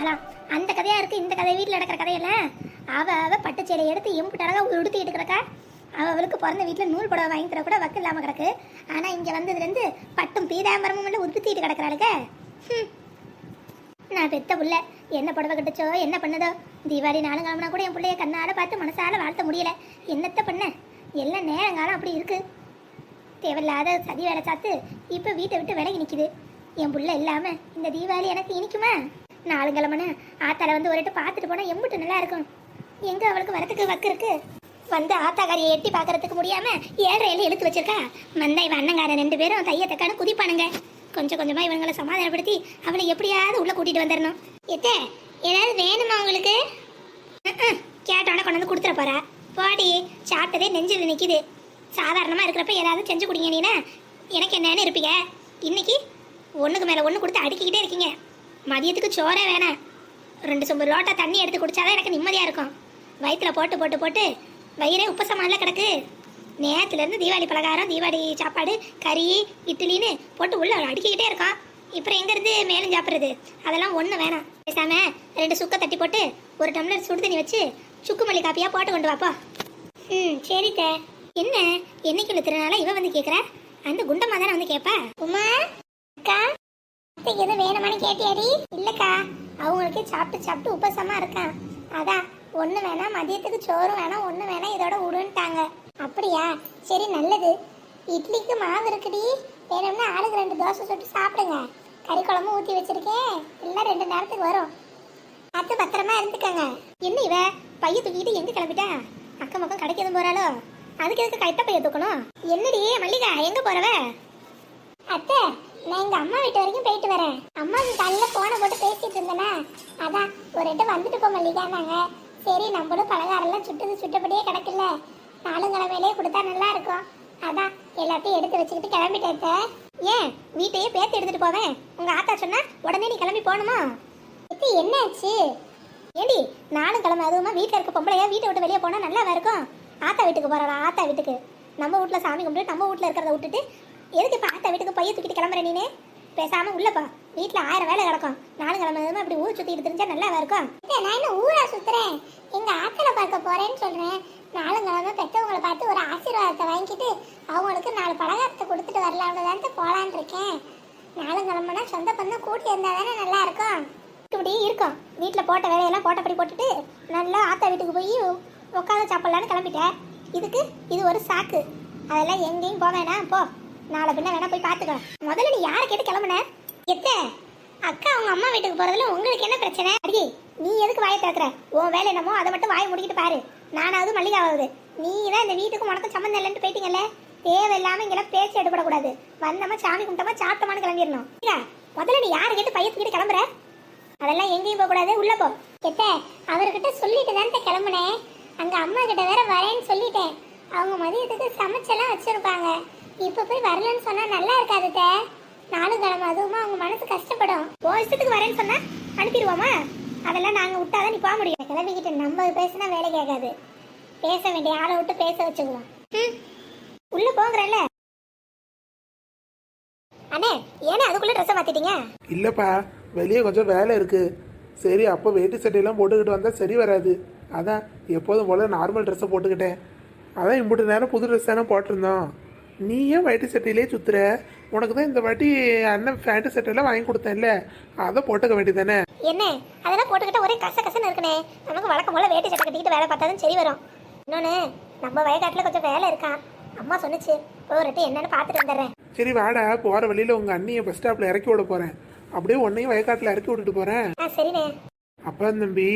ஆகலாம் அந்த கதையாக இருக்குது இந்த கதை வீட்டில் நடக்கிற கதையெல்லாம் அவள் அவள் பட்டுச்சேலை எடுத்து எம்புட்டு அழகா உடுத்திட்டு கிடக்கா. அவ அவளுக்கு பிறந்த வீட்டில் நூல் புடவை வாங்கி தர கூட வக்கு இல்லாமல் கிடக்கு. ஆனால் இங்கே வந்ததுலேருந்து பட்டும் பீதாம்பரமும் இல்லை உடுத்திட்டு கிடக்கிறாளுக்க நான் பெத்த புள்ள. என்ன புடவை கட்டுச்சோ என்ன பண்ணதோ. தீபாவளி நாலு கிழமனா கூட என் பிள்ளைய கண்ணால் பார்த்து மனசால் வாழ்த்த முடியல. என்னத்தை பண்ண? எல்லாம் நேரங்காலம் அப்படி இருக்குது தேவையில்லாத சதி வேலை சாத்து இப்போ வீட்டை விட்டு விலகி நிற்கிது என் புள்ள இல்லாமல் இந்த தீபாவளி எனக்கு இனிக்குமா? நாலு கிழமனு ஆத்தால வந்து ஒரு பார்த்துட்டு போனால் எம்பிட்டு நல்லா இருக்கும். எங்கே அவளுக்கு வரத்துக்கு வக்கு இருக்கு? வந்து ஆத்தாக்காரியை எட்டி பார்க்கறதுக்கு முடியாம ஏழரையில இழுத்து வச்சிருக்கா. மந்தா இவன் அண்ணங்காரன் ரெண்டு பேரும் தைய தக்கான குதிப்பானுங்க. கொஞ்சம் கொஞ்சமாக இவங்களை சமாதானப்படுத்தி அவளை எப்படியாவது உள்ளே கூட்டிகிட்டு வந்துடணும். எத்தே ஏதாவது வேணுமா உங்களுக்கு? கேட்டோன்னே கொண்டு வந்து கொடுத்துட போறா. போடி சாப்பிட்டதே நெஞ்சில் நிற்கிது சாதாரணமாக இருக்கிறப்ப ஏதாவது செஞ்சு குடிங்க நீனா. எனக்கு என்னன்னு இருப்பீங்க இன்னைக்கு ஒன்றுக்கு மேலே ஒன்று கொடுத்து அடுக்கிக்கிட்டே இருக்கீங்க. மதியத்துக்கு சோறே வேணாம் ரெண்டு சொம்பு லோட்டா தண்ணி எடுத்து குடிச்சாதான் எனக்கு நிம்மதியாக இருக்கும். வயிற்றில் போட்டு போட்டு போட்டு வயிறே உப்பசமானல கிடக்கு. நேரத்துலேருந்து தீபாவளி பலகாரம் தீபாவளி சாப்பாடு கறி இட்லின்னு போட்டு உள்ள அடுக்கிக்கிட்டே இருக்கான். இப்போ எங்கேருந்து மேலும் சாப்பிட்றது? அதெல்லாம் ஒன்றும் வேணாம். பேசாம ரெண்டு சுக்க தட்டி போட்டு ஒரு டம்ளர் சுடு தண்ணி வச்சு சுக்கு மல்லி காப்பியாக போட்டு கொண்டு வாப்பா. ம் சரித்த என்ன? என்னைக்கு உள்ள திருநாளா இவ வந்து கேட்குற அந்த குண்டம்மா தானே வந்து கேட்பா உமா அக்கா. எது வேணுமானு வேணுமான்னு கேட்டியாடி? இல்லக்கா அவங்களுக்கு சாப்பிட்டு சாப்பிட்டு உபசமா இருக்கான். அதான் ஒண்ணு வேணா மதியத்துக்கு சோறு வேணா ஒண்ணு வேணா இதோட விடுன்ட்டாங்க அப்படியா? சரி நல்லது. இட்லிக்கு மாவு இருக்குடி. வேணும்னா ஆளுக்கு ரெண்டு தோசை சுட்டு சாப்பிடுங்க. கறி குழம்பு ஊற்றி வச்சிருக்கேன். இல்லை ரெண்டு நேரத்துக்கு வரும். அத்தை பத்திரமா இருந்துக்கங்க. என்ன இவ? பைய தூக்கிட்டு எங்க கிளம்பிட்டா? அக்கம் பக்கம் கடைக்கு எதுவும் போறாளோ? அதுக்கு எதுக்கு கைட்ட பைய தூக்கணும்? என்னடி மல்லிகா எங்க போறவ? அத்தை நான் எங்க அம்மா வீட்டு வரைக்கும் போயிட்டு வரேன். அம்மாவுக்கு காலையில போனை போட்டு பேசிட்டு இருந்தேனா? அதான் ஒரு இடம் வந்துட்டு போ மல்லிகானாங்க சரி நம்மளும் பலகாரம்லாம் சுட்டது சுட்டபடியே கிடக்குல்ல. நாலுங்கிழமையிலே கொடுத்தா நல்லா இருக்கும். அதான் எல்லாத்தையும் எடுத்து வச்சுக்கிட்டு கிளம்பிட்டேன் ஏன் வீட்டையே பேத்து எடுத்துட்டு போவேன்? உங்க ஆத்தா சொன்னா உடனே நீ கிளம்பி போகணுமா? இது என்னாச்சு? ஏடி நானும் கிளம்ப அதுவுமா வீட்டில் இருக்க பொம்பளையா வீட்டை விட்டு வெளியே போனால் நல்லாவா இருக்கும்? ஆத்தா வீட்டுக்கு போறாளா? ஆத்தா வீட்டுக்கு. நம்ம வீட்டில் சாமி கும்பிட்டு நம்ம வீட்டில் இருக்கிறத விட்டுட்டு எதுக்கு இப்போ ஆத்தா வீட்டுக்கு பைய தூக்கிட்டு கிளம்புற நீனே? பேசாம உள்ளப்பா வீட்டில் ஆயிரம் வேலை கிடக்கும். நாலு கிளம்புறதுமா அப்படி ஊர் சுற்றிட்டு தெரிஞ்சா நல்லா இருக்கும்? நான் என்ன ஊரா சுத்துறேன். எங்க ஆத்தனை பார்க்க போறேன்னு சொல்றேன். நாலு கிழமை பெற்றவங்களை பார்த்து ஒரு ஆசீர்வாதத்தை வாங்கிட்டு அவங்களுக்கு நாலு பலகாரத்தை கொடுத்துட்டு வரலாம்னு தான் போலான்னு இருக்கேன். நாலு கிழமைனா சொந்த பந்தம் கூட்டி இருந்தா தானே நல்லா இருக்கும். இப்படி இருக்கும். வீட்டில் போட்ட வேலையெல்லாம் போட்டபடி போட்டுட்டு நல்லா ஆத்தா வீட்டுக்கு போய் உட்காந்து சாப்பிடலான்னு கிளம்பிட்டேன். இதுக்கு இது ஒரு சாக்கு. அதெல்லாம் எங்கேயும் போக வேணாம். போ. நாளை பின்ன வேணா போய் பார்த்துக்கலாம். முதல்ல நீ யாரை கேட்டு கிளம்புன? எத்த? அக்கா அவங்க அம்மா வீட்டுக்கு போறதுல உங்களுக்கு என்ன பிரச்சனை? அடி நீ எதுக்கு வாயை திறக்கிற? உன் வேலை என்னமோ அதை மட்டும் வாயை முடிக்கிட்டு பாரு. நானாவது மல்லிகாவது நீ தான் இந்த வீட்டுக்கு உனக்கு சம்மந்தம் இல்லைன்னு போயிட்டீங்கல்ல? தேவையில்லாம இங்கெல்லாம் பேச்சு எடுபடக்கூடாது. வந்தமா சாமி கும்பிட்டமா சாப்பிட்டமான்னு கிளம்பிடணும். முதல்ல நீ யாரை கேட்டு பையத்துக்கிட்டு கிளம்புற? அதெல்லாம் எங்கேயும் போக கூடாது உள்ள போ. கிட்ட அவர்கிட்ட சொல்லிட்டு தான் கிளம்புனேன். அங்க அம்மா கிட்ட வேற வரேன்னு சொல்லிட்டேன். அவங்க மதியத்துக்கு சமைச்செல்லாம் வச்சிருப்பாங்க. இப்போ போய் வரலன்னு சொன்னா நல்லா இருக்காது நானும் நாலு கிழமை அதுவுமா அவங்க மனசு கஷ்டப்படும். ஓ இஷ்டத்துக்கு வரேன்னு சொன்னா அனுப்பிடுவோமா? அதெல்லாம் நாங்க விட்டாதான் நீ போக முடியும். கிளம்பிக்கிட்டு நம்ம பேசினா வேலை கேட்காது. பேச வேண்டிய ஆளை விட்டு பேச வச்சுக்குவோம். ம். உள்ள போங்கிறல்ல. அண்ணே ஏன்னா அதுக்குள்ள ட்ரெஸ்ஸை மாத்திட்டீங்க? இல்லைப்பா வெளியே கொஞ்சம் வேலை இருக்கு. சரி அப்போ வேட்டி சட்டையெல்லாம் போட்டுக்கிட்டு வந்தால் சரி வராது. அதான் எப்போதும் போல் நார்மல் ட்ரெஸ்ஸை போட்டுக்கிட்டேன். அதான் இம்புட்டு நேரம் புது ட்ரெஸ் தானே போட்டிருந்தோம். நீ ஏன் வேட்டி சட்டையிலே சுத்துற? உனக்கு தான் இந்த வாட்டி அண்ணன் ஃபேண்ட்டு சட்டையெல்லாம் வாங்கி கொடுத்தேன்ல. அதை போட்டுக்க வேண்டியதானே என்ன? அதெல்லாம் போட்டுக்கிட்ட ஒரே கச கசன்னு இருக்குனே நமக்கு வழக்கம் போல வேட்டி சட்டை கட்டிக்கிட்டு வேலை பார்த்தாதான் சரி வரும். இன்னொன்று நம்ம வயக்காட்டில் கொஞ்சம் வேலை இருக்கான் அம்மா சொன்னுச்சு வாட்டி என்னன்னு பார்த்துட்டு வந்துடுறேன். சரி வாடா. போகிற வழியில் உங்கள் அண்ணியை பஸ் ஸ்டாப்பில் இறக்கி விட போகிறேன் அப்படியே உன்னையும் வயக்காட்டில் இறக்கி விட்டுட்டு போகிறேன் ஆ சரிண்ணே. அப்பா தம்பி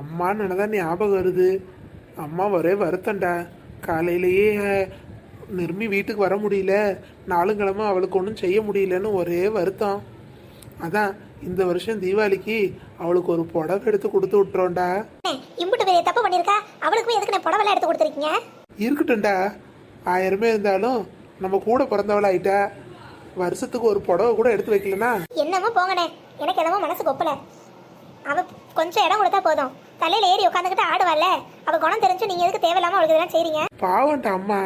அம்மான்னு தான் ஞாபகம் வருது? அம்மா ஒரே வருத்தம்டா. காலையிலேயே நிர்மி வீட்டுக்கு வர முடியல. நாளுங்கிழமை அவளுக்கு ஒன்றும் செய்ய முடியலன்னு ஒரே வருத்தம். அதான் இந்த வருஷம் தீபாவளிக்கு அவளுக்கு ஒரு புடவை எடுத்து கொடுத்து விட்டுறோம்டா. இம்புட்டு பெரிய தப்பு பண்ணியிருக்கா அவளுக்கு எதுக்கு நான் புடவெல்லாம் எடுத்து கொடுத்துருக்கீங்க? இருக்கட்டும்டா. ஆயிரமே இருந்தாலும் நம்ம கூட பிறந்தவளாயிட்டா வருஷத்துக்கு ஒரு புடவை கூட எடுத்து வைக்கலனா? என்னமோ போங்கண்ணே. எனக்கு என்னமோ மனசு கொப்பல. அவ கொஞ்சம் இடம் கொடுத்தா போதும். தலையில ஏறி உட்காந்துக்கிட்டு ஆடுவாள்ல. அவ குணம் தெரிஞ்சு நீங்க எதுக்கு தேவையில்லாம அவளுக்கு இதெல்லாம் செய்றீங்க? பாவம்டா அம்மா.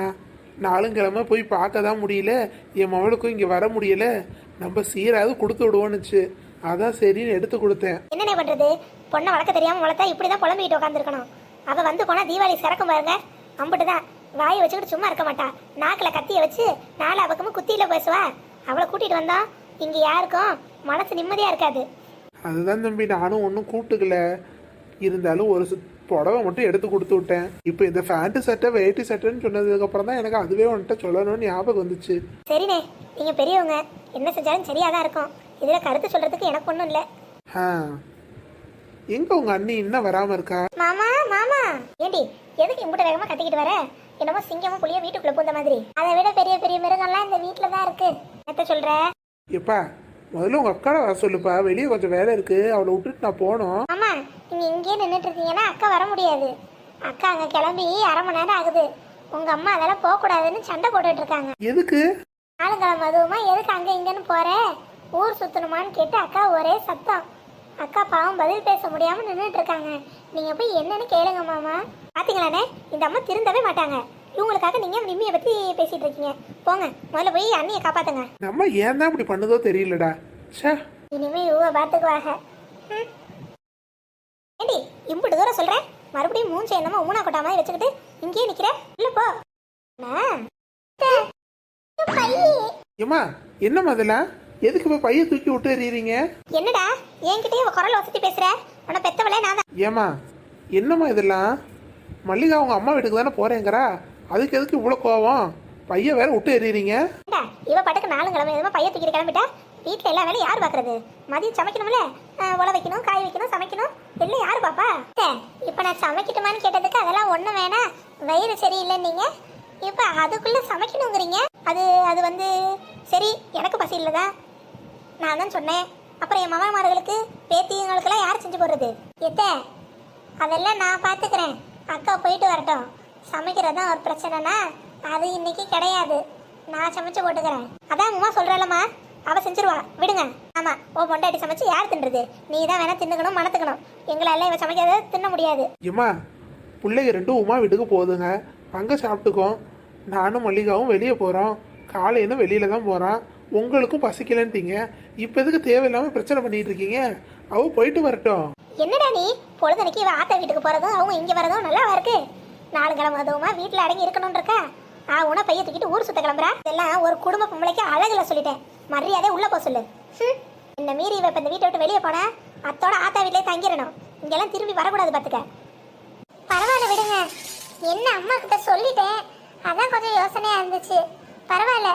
நாளுங்கிழமை போய் பார்க்க தான் முடியல. என் மவளுக்கும் இங்கே வர முடியல. நம்ம சீராவது கொடுத்து விடுவோன்னுச்சு. அதான் சரின்னு எடுத்து கொடுத்தேன். என்னண்ணே பண்றது? பொண்ணை வளர்க்க தெரியாம வளர்த்தா இப்படிதான் புலம்பிக்கிட்டு உட்காந்துருக்கணும் அவ வந்து போனா தீபாவளி சிறக்கும் பாருங்க. அம்பிட்டுதான். வாயை வச்சுக்கிட்டு சும்மா இருக்க மாட்டா. நாக்குல கத்திய வச்சு நாலா பக்கமும் குத்தியில பேசுவா. அவளை கூட்டிட்டு வந்தோம் இங்க யாருக்கும் மனசு நிம்மதியா இருக்காது. அதுதான் தம்பி நானும் ஒன்றும் கூப்பிட்டுக்கல இருந்தாலும் ஒரு புடவை மட்டும் எடுத்து கொடுத்து விட்டேன். இப்போ இந்த ஃபேண்ட்டு சட்டை வேட்டி சட்டைன்னு சொன்னதுக்கப்புறம் தான் எனக்கு அதுவே வந்துட்டு சொல்லணும்னு ஞாபகம் வந்துச்சு. சரிண்ணே நீங்க பெரியவங்க. என்ன செஞ்சாலும் சரியா தான் இருக்கும். இதுல கருத்து சொல்றதுக்கு எனக்கு ஒண்ணும் இல்ல. எங்க உங்க அண்ணி இன்னும் வராம இருக்கா? மாமா மாமா. ஏண்டி எதுக்கு இம்புட்ட வேகமா கத்திக்கிட்டு வர? என்னமோ சிங்கமும் புளிய வீட்டுக்குள்ள பூந்த மாதிரி. அதை விட பெரிய பெரிய மிருகம்லாம் இந்த வீட்டுல தான் இருக்கு. என்ன சொல்ற? எப்பா முதல்ல உங்க அக்காவை வர சொல்லுப்பா. வெளியே கொஞ்சம் வேலை இருக்கு. அவளை விட்டுட்டு நான் போனோம் ஆமா நீங்க இங்கேயே நின்றுட்டு இருக்கீங்கன்னா அக்கா வர முடியாது. அக்கா அங்க கிளம்பி அரை மணி நேரம் ஆகுது. உங்க அம்மா அதெல்லாம் போக கூடாதுன்னு சண்டை போட்டுட்டு இருக்காங்க. எதுக்கு? ஆளுங்கிழமை அதுவுமா எதுக்கு அங்க இங்கன்னு போற? ஊர் சுத்தணுமான்னு கேட்டு அக்கா ஒரே சத்தம். அக்கா பாவம் பதில் பேச முடியாம நின்றுட்டு இருக்காங்க. நீங்க போய் என்னன்னு கேளுங்க மாமா. பாத்தீங்களாண்ணே இந்த அம்மா திருந்தவே மாட்டாங்க. இவங்களுக்காக நீங்க நிம்மியை பத்தி பேசிட்டு இருக்கீங்க. போங்க. முதல்ல போய் அண்ணியை காப்பாத்துங்க. நம்ம ஏன் தான் இப்படி பண்ணுதோ தெரியலடா. ச்சே. இனிமே இவ பாத்துக்குவாங்க ம். ஏண்டி இம்புட்டு தூரம் சொல்றேன் மறுபடியும் மூஞ்சை என்னமோ ஊனா கொட்டா மாதிரி வச்சுக்கிட்டு இங்கேயே நிக்கிற? இல்ல போ. ஏம்மா என்ன முதல்ல எதுக்கு இப்போ பைய தூக்கி விட்டு எறியறீங்க? என்னடா என்கிட்டயே குரல் வசதி பேசுற? உன்னை பெத்தவளே நான் ஏம்மா என்னம்மா இதெல்லாம் மல்லிகா அவங்க அம்மா வீட்டுக்கு தானே போறேங்கிறா? அதுக்கு எதுக்கு இவ்வளோ கோவம்? பைய வேற விட்டு எறியறீங்க? இவ பாட்டுக்கு நாலு கிழமை எதுவும் பைய தூக்கிட்டு கிளம்பிட்டா? வீட்டில் எல்லா வேலையும் யார் பார்க்குறது மதியம் சமைக்கணும்ல? உல வைக்கணும் காய் வைக்கணும் சமைக்கணும். எல்லாம் யார் பாப்பா? இப்போ நான் சமைக்கட்டுமான்னு கேட்டதுக்கு அதெல்லாம் ஒன்றும் வேணாம். வயிறு சரியில்லை நீங்கள் இப்போ அதுக்குள்ளே சமைக்கணுங்கிறீங்க. அது அது வந்து சரி எனக்கு பசி இல்லதா? நான் தான் சொன்னேன். அப்புறம் என் மாமாமார்களுக்கு பேத்திங்களுக்கெல்லாம் யார் செஞ்சு போடுறது? எத்த அதெல்லாம் நான் பார்த்துக்கிறேன் அக்கா போயிட்டு வரட்டும். சமைக்கிறது தான் ஒரு பிரச்சனைனா அது இன்னைக்கு கிடையாது. நான் சமைச்சு போட்டுக்கிறேன். அதான் உமா சொல்றலம்மா. அவ செஞ்சிருவா. விடுங்க. ஆமா ஓ பொண்டாட்டி சமைச்சு யார் தின்றது? நீ தான் வேணா தின்னுக்கணும் மணத்துக்கணும் எங்களால இவ சமைக்கிறத தின்ன முடியாது. ஏம்மா பிள்ளைங்க ரெண்டும் உமா வீட்டுக்கு போகுதுங்க. அங்கே சாப்பிட்டுக்கோம். நானும் மல்லிகாவும் வெளியே போகிறோம் காலையில வெளியில தான் போகிறான் உங்களுக்கும் பசிக்கலன்ட்டீங்க. இப்போ எதுக்கு தேவையில்லாமல் பிரச்சனை பண்ணிட்டு இருக்கீங்க? அவ போயிட்டு வரட்டும். என்னடா நீ? பொழுதனைக்கு இவ ஆத்தா வீட்டுக்கு போறதும் அவங்க இங்க வரதும் நல்லாவா இருக்கு? நாலு கிழமை அதுவுமா வீட்டுல அடங்கி இருக்கணும்னு இருக்கா? ஆ உன பைய தூக்கிட்டு ஊர் சுத்த கிளம்புறா? இதெல்லாம் ஒரு குடும்ப பொம்பளைக்கு அழகுல சொல்லிட்டேன். மரியாதை உள்ள போக சொல்லு. இந்த மீறி இவ இப்ப இந்த வீட்டை விட்டு வெளியே போனா? அத்தோட ஆத்தா வீட்லயே தங்கிடணும். இங்கெல்லாம் திரும்பி வரக்கூடாது பாத்துக்க. பரவாயில்ல விடுங்க. என்ன அம்மா கிட்ட சொல்லிட்டேன். அதான் கொஞ்சம் யோசனையா இருந்துச்சு. பரவாயில்ல.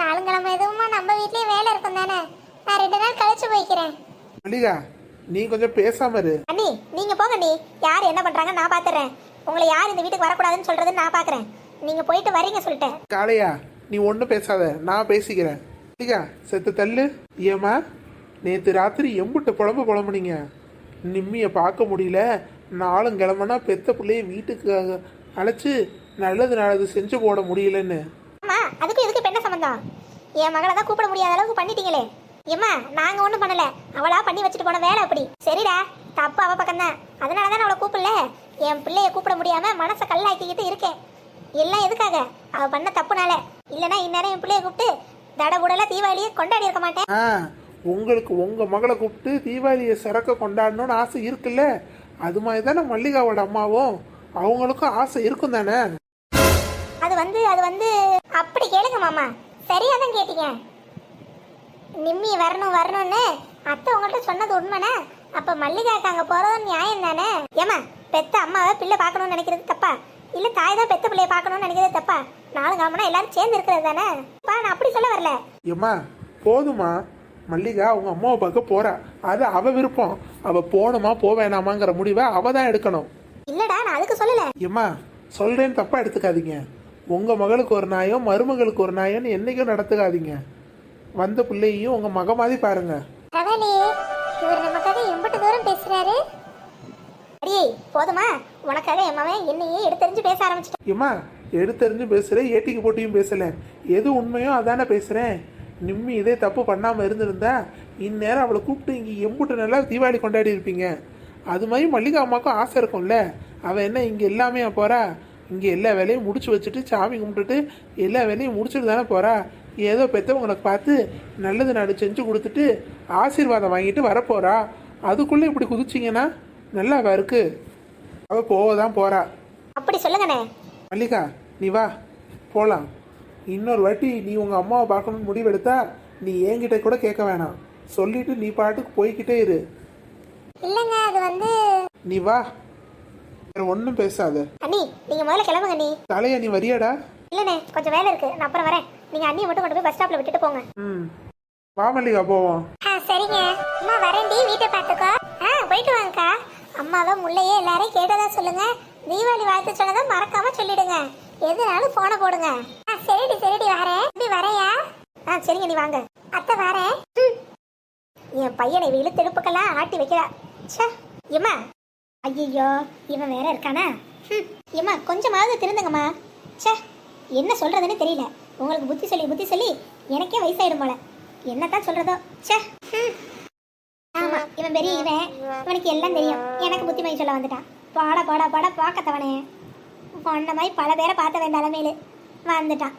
நாலுங்கிழமை எதுவுமா நம்ம வீட்லயே வேலை இருக்கும் தானே? நான் ரெண்டு நாள் கழிச்சு போய்க்கிறேன். மல்லிகா நீ கொஞ்சம் பேசாம இரு. அண்ணி நீங்க போங்க நீ யார் என்ன பண்றாங்க நான் பாத்துறேன். உங்களை யார் இந்த வீட்டுக்கு வரக்கூடாதுன்னு சொல்றதுன்னு நான் பாக்குறேன். நீங்க போயிட்டு வரீங்க சொல்லிட்டேன். காளையா நீ ஒன்றும் பேசாத. நான் பேசிக்கிறேன். மல்லிகா செத்து தள்ளு. ஏம்மா நேற்று ராத்திரி எம்புட்டு புலம்பு புலம்புனீங்க. நிம்மியை பார்க்க முடியல. நாளும் கிளம்புனா பெத்த பிள்ளைய வீட்டுக்கு அழைச்சி நல்லது நல்லது செஞ்சு போட முடியலன்னு. ஆமா அதுக்கும் இதுக்கு இப்ப என்ன சம்பந்தம்? என் மகளை தான் கூப்பிட முடியாத அளவுக்கு பண்ணிட்டீங்களே. ஏம்மா நாங்க ஒண்ணும் பண்ணல. அவளா பண்ணி வச்சுட்டு போன வேலை அப்படி. சரிடா தப்பு அவ பக்கம் தான் அதனால தான் அவளை கூப்பிடல? என் பிள்ளைய கூப்பிட முடியாம மனசை கல்லாக்கிக்கிட்டு இருக்கேன். எல்லாம் எதுக்காக? அவ பண்ண தப்புனால. இல்லனா இந்நேரம் என் பிள்ளைய கூப்பிட்டு தடபுடலா தீபாவளியை கொண்டாடி இருக்க மாட்டேன். ஆ உங்களுக்கு உங்கள் மகளை கூப்பிட்டு தீபாவளியை சிறக்க கொண்டாடணும்னு ஆசை இருக்குல்ல? அது மாதிரி தானே மல்லிகாவோட அம்மாவும்? அவங்களுக்கும் ஆசை இருக்கும் தானே? அது வந்து அது வந்து அப்படி கேளுங்க மாமா. சரியா தான் கேட்டீங்க. நிம்மி வரணும் வரணும்னு அத்தை உங்கள்ட்ட சொன்னது உண்மைனா அப்ப மல்லிகாக்கு அங்க போறதும் நியாயம் தானே ஏமா பெத்த அம்மாவை பிள்ளை பார்க்கணும்னு நினைக்கிறது தப்பா? இல்ல தாய் தான் பெத்த பிள்ளைய பார்க்கணும்னு நினைக்கிறது தப்பா? நாலு கிழமனா எல்லாரும் சேர்ந்து இருக்கிறது தானே? பா நான் அப்படி சொல்ல வரல. ஏம்மா போதுமா மல்லிகா அவங்க அம்மாவை பார்க்க போறா. அது அவ விருப்பம். அவ போகணுமா போக வேணாமாங்கிற முடிவை அவ தான் எடுக்கணும். இல்லடா நான் அதுக்கு சொல்லல. ஏம்மா சொல்றேன்னு தப்பா எடுத்துக்காதீங்க. உங்க மகளுக்கு ஒரு நாயம் மருமகளுக்கு ஒரு நாயம்னு என்னைக்கும் நடத்துக்காதீங்க. வந்த பிள்ளையையும் உங்க மக மாதிரி பாருங்க. பரவாயில்லையே இவர் நமக்காக எம்பிட்டு தூரம் பேசுறாரு. அடியே போதுமா? உனக்காக என் என்னையே எடுத்தறிஞ்சு பேச ஆரம்பிச்சிட்டேன். ஏம்மா எடுத்தறிஞ்சு பேசுறேன் ஏட்டிக்கு போட்டியும் பேசல. எது உண்மையோ அதானே பேசுறேன். நிம்மி இதே தப்பு பண்ணாம இருந்திருந்தா இந்நேரம் அவளை கூப்பிட்டு இங்க எம்புட்டு நல்லா தீபாவளி கொண்டாடி இருப்பீங்க. அது மாதிரி மல்லிகா அம்மாக்கும் ஆசை இருக்கும்ல. அவ என்ன இங்க எல்லாமே போறா? இங்க எல்லா வேலையும் முடிச்சு வச்சுட்டு சாமி கும்பிட்டுட்டு எல்லா வேலையும் முடிச்சுட்டு தானே போறா? ஏதோ பெற்றவங்களை பார்த்து நல்லது நாடு செஞ்சு கொடுத்துட்டு ஆசீர்வாதம் வாங்கிட்டு வரப்போறா? அதுக்குள்ளே இப்படி குதிச்சிங்கன்னா நல்லாவா இருக்கு? அவ போக தான் போறா. அப்படி சொல்லுங்கண்ணே. மல்லிகா நீ வா போகலாம் இன்னொரு வாட்டி நீ உங்கள் அம்மாவை பார்க்கணும்னு முடிவெடுத்தா நீ என்கிட்ட கூட கேட்க வேணாம். சொல்லிட்டு நீ பாட்டுக்கு போய்க்கிட்டே இரு. இல்லைங்க அது வந்து நீ வா. வேற ஒன்றும் பேசாத. அண்ணி நீங்க முதல்ல கிளம்புங்க அண்ணி. தலையா நீ வரியாடா. இல்லண்ணே கொஞ்சம் வேலை இருக்கு. நான் அப்புறம் வரேன். நீங்க அண்ணியை மட்டும் கொண்டு போய் பஸ் ஸ்டாப்ல விட்டுட்டு போங்க. ம். வா மல்லிகா போவோம். ஆ சரிங்க. அம்மா வரேன்டி வீட்டை பார்த்துக்கோ. ஆ போயிட்டு வாங்கக்கா. அம்மாவை முள்ளையே எல்லாரையும் கேட்டதா சொல்லுங்க. தீபாவளி வாழ்த்து சொன்னதை மறக்காம சொல்லிடுங்க. எதுனாலும் போன போடுங்க. ஆ சரிடி சரிடி வரேன். இப்படி வரையா? ஆ சரிங்க நீ வாங்க. அத்தை வரேன். ம். என் பையனை இவ இழுத்தெடுப்புக்கெல்லாம் ஆட்டி வைக்கிறா. ச்சே. எம்மா ஐயோ இவன் வேற இருக்கானா? ம். ஏம்மா கொஞ்சமாவது திருந்துங்கம்மா. ச்சே. என்ன சொல்றதுன்னு தெரியல. உங்களுக்கு புத்தி சொல்லி புத்தி சொல்லி எனக்கே வயசாயிடும் போல. என்னத்தான் சொல்றதோ? ச்சே. ம். ஆமா இவன் பெரிய இவன். இவனுக்கு எல்லாம் தெரியும். எனக்கு புத்திமதி சொல்ல வந்துட்டான். பாட பாட பாட பார்க்கத்தவனே. உன்ன மாதிரி பல பேரை பார்த்த வேண்டாம் வந்துட்டான்.